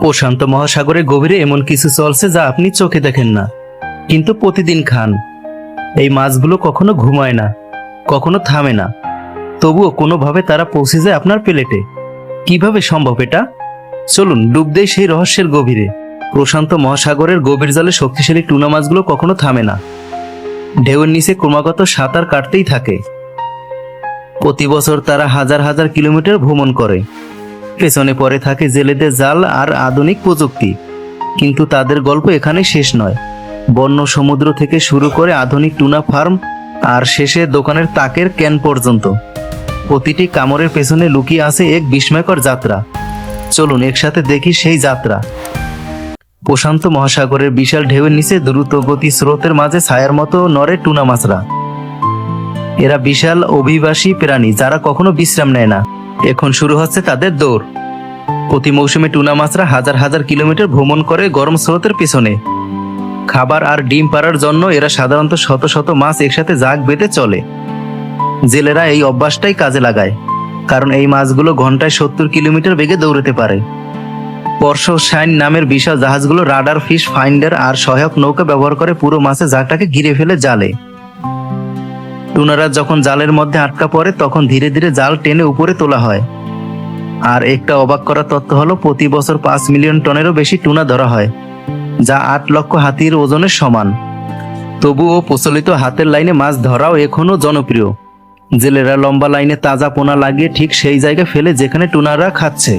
প্রশান্ত মহাসাগরের গভীরে এমন কিছু চলছে যা আপনি চোখে দেখেন না। কিন্তু প্রতিদিন খান। এই মাছগুলো কখনো ঘুমায় না, কখনো থামে না। তবুও কোনোভাবে তারা পৌঁছে যায় আপনার প্লেটে। কীভাবে সম্ভব এটা? চলুন, ডুব দেই সেই রহস্যের গভীরে। প্রশান্ত মহাসাগরের গভীর জলে শক্তিশালী টুনা মাছগুলো কখনো থামে না। ঢেউয়ের নিচে ক্রমাগত সাঁতার কাটতেই থাকে। প্রতি বছর তারা হাজার হাজার কিলোমিটার ভ্রমণ করে। পেছনে পড়ে থাকে জেলেদের জাল আর আধুনিক প্রযুক্তি। কিন্তু তাদের গল্প এখানে শেষ নয়। বন্য সমুদ্র থেকে শুরু করে আধুনিক টুনা ফার্ম আর শেষে দোকানের তাকের ক্যান পর্যন্ত। প্রতিটি কামড়ের পেছনে লুকিয়ে আছে এক বিস্ময়কর যাত্রা। চলুন একসাথে দেখি সেই যাত্রা। প্রশান্ত মহাসাগরের বিশাল ঢেউয়ের নিচে দ্রুত গতি স্রোতের মাঝে ছায়ার মতো নড়ে টুনা মাছরা। এরা বিশাল অভিবাসী প্রাণী যারা কখনো বিশ্রাম নেয় না। এখন শুরু হচ্ছে তাদের দৌড়। প্রতি মৌসুমে টুনা মাছরা হাজার হাজার কিলোমিটার ভ্রমণ করে গরম স্রোতের পিছনে। খাবার আর ডিম পাড়ার জন্য এরা সাধারণত শত শত মাছ একসাথে জাগ বেঁধে চলে। জেলেরা এই অভ্যাসটাই কাজে লাগায়, কারণ এই মাছগুলো ঘন্টায় সত্তর কিলোমিটার বেগে দৌড়াতে পারে। বর্ষ শাইন নামের বিশাল জাহাজগুলো রাডার ফিশ ফাইন্ডার আর সহায়ক নৌকা ব্যবহার করে পুরো মাছের জাগটাকে ঘিরে ফেলে জালে। টুনারা যখন জালের মধ্যে আটকা পড়ে, তখন ধীরে ধীরে জাল টেনে উপরে তোলা হয়। আর একটা অবাক করা তথ্য হলো, প্রতি বছর পাঁচ মিলিয়ন টনেরও বেশি টুনা ধরা হয়, যা আট লক্ষ হাতির ওজনের সমান। তবুও প্রচলিত হাতের লাইনে মাছ ধরাও এখনও জনপ্রিয়। জেলেরা লম্বা লাইনে তাজা পোনা লাগিয়ে ঠিক সেই জায়গায় ফেলে যেখানে টুনারা খাচ্ছে।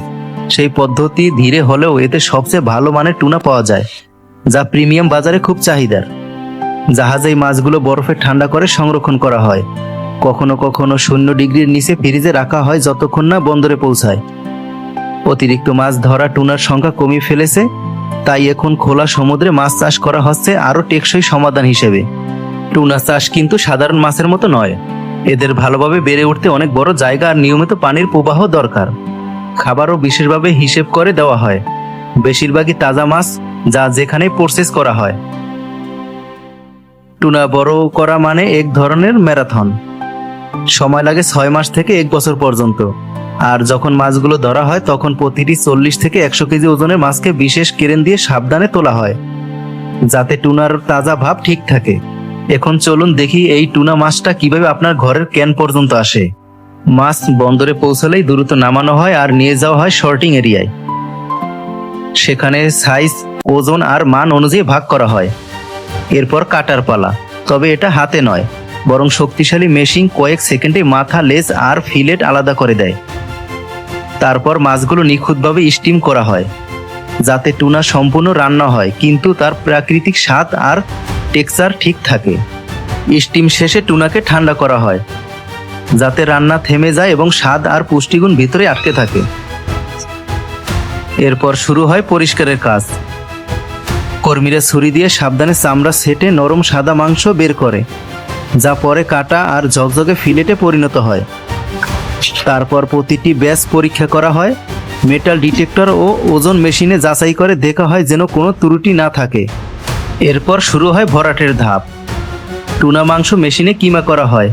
সেই পদ্ধতি ধীরে হলেও এতে সবচেয়ে ভালো মানের টুনা পাওয়া যায়, যা প্রিমিয়াম বাজারে খুব চাহিদার। জাহাজে এই মাছগুলো বরফে ঠান্ডা করে সংরক্ষণ করা হয়। কখনো কখনো শূন্য ডিগ্রির নিচে ফ্রিজে রাখা হয় যতক্ষণ না বন্দরে পৌঁছায়। অতিরিক্ত মাছ ধরা টুনার সংখ্যা কমিয়ে ফেলেছে, তাই এখন খোলা সমুদ্রে মাছ চাষ করা হচ্ছে আরও টেকসই সমাধান হিসেবে। টুনা চাষ কিন্তু সাধারণ মাছের মতো নয়। এদের ভালোভাবে বেড়ে উঠতে অনেক বড় জায়গা আর নিয়মিত পানির প্রবাহ দরকার। খাবারও বিশেষভাবে হিসেব করে দেওয়া হয়। বেশিরভাগই তাজা মাছ যা যেখানে প্রসেস করা হয়। টুনা বড় করা মানে এক ধরনের ম্যারাথন। সময় লাগে ছয় মাস থেকে এক বছর পর্যন্ত। আর যখন মাছগুলো ধরা হয়, তখন প্রতিটি চল্লিশ থেকে একশো কেজি ওজনের মাছকে বিশেষ কেরেন দিয়ে সাবধানে তোলা হয়, যাতে টুনার তাজা ভাব ঠিক থাকে। এখন চলুন দেখি এই টুনা মাছটা কীভাবে আপনার ঘরের ক্যান পর্যন্ত আসে। মাছ বন্দরে পৌঁছালেই দ্রুত নামানো হয় আর নিয়ে যাওয়া হয় শর্টিং এরিয়ায়। সেখানে সাইজ, ওজন আর মান অনুযায়ী ভাগ করা হয়। এরপর কাটার পালা। তবে এটা হাতে নয়, বরং শক্তিশালী মেশিন কয়েক সেকেন্ডে মাথা লেস আর ফিলেট আলাদা করে দেয়। তারপর মাছগুলো নিখুঁতভাবে স্টিম করা হয়, যাতে টুনা সম্পূর্ণ রান্না হয়, কিন্তু তার প্রাকৃতিক স্বাদ আর টেক্সচার ঠিক থাকে। স্টিম শেষে টুনাকে ঠান্ডা করা হয়, যাতে রান্না থেমে যায় এবং স্বাদ আর পুষ্টিগুণ ভিতরে আটকে থাকে। এরপর শুরু হয় পরিষ্কারের কাজ। কর্মীরা ছুরি দিয়ে সাবধানে চামড়া সেটে নরম সাদা মাংস বের করে, যা পরে কাটা আর ঝকঝকে ফিলেটে পরিণত হয়। তারপর প্রতিটি ব্যাচ পরীক্ষা করা হয়, মেটাল ডিটেক্টর ও ওজন মেশিনে যাচাই করে দেখা হয় যেন কোনো ত্রুটি না থাকে। এরপর শুরু হয় ভরাটের ধাপ। টুনা মাংস মেশিনে কিমা করা হয়।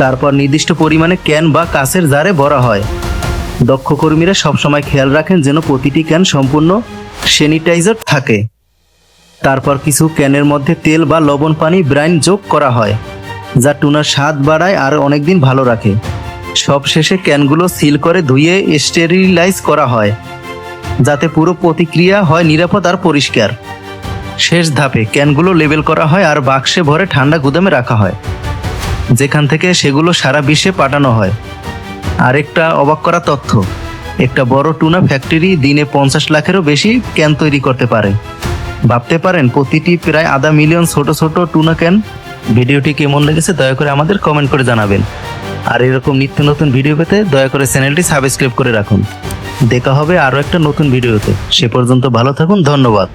তারপর নির্দিষ্ট পরিমাণে ক্যান বা কাঁচের জারে ভরা হয়। দক্ষ কর্মীরা সবসময় খেয়াল রাখেন যেন প্রতিটি ক্যান সম্পূর্ণ স্যানিটাইজার থাকে। তারপর কিছু ক্যানের মধ্যে তেল বা লবণ পানি ব্রাইন যোগ করা হয়, যা টুনার স্বাদ বাড়ায় আর অনেকদিন ভালো রাখে। সব শেষে ক্যানগুলো সিল করে ধুয়ে স্টেরিলাইজ করা হয়, যাতে পুরো প্রতিক্রিয়া হয় নিরাপদ আর পরিষ্কার। শেষ ধাপে ক্যানগুলো লেবেল করা হয় আর বাক্সে ভরে ঠান্ডা গুদামে রাখা হয়, যেখান থেকে সেগুলো সারা বিশ্বে পাঠানো হয়। আরেকটা অবাক করা তথ্য, একটা বড় টুনা ফ্যাক্টরি দিনে পঞ্চাশ লাখেরও বেশি ক্যান তৈরি করতে পারে। ভাবতে পারেন প্রতিটি প্রায় আধা মিলিয়ন ছোট ছোট টুনা ক্যান ভিডিওটি কেমন লেগেছে দয়া করে আমাদের কমেন্ট করে জানাবেন। আর এরকম নিত্য নতুন ভিডিও পেতে দয়া করে চ্যানেলটি সাবস্ক্রাইব করে রাখুন। দেখা হবে আরও একটা নতুন ভিডিওতে সে পর্যন্ত ভালো থাকুন, ধন্যবাদ।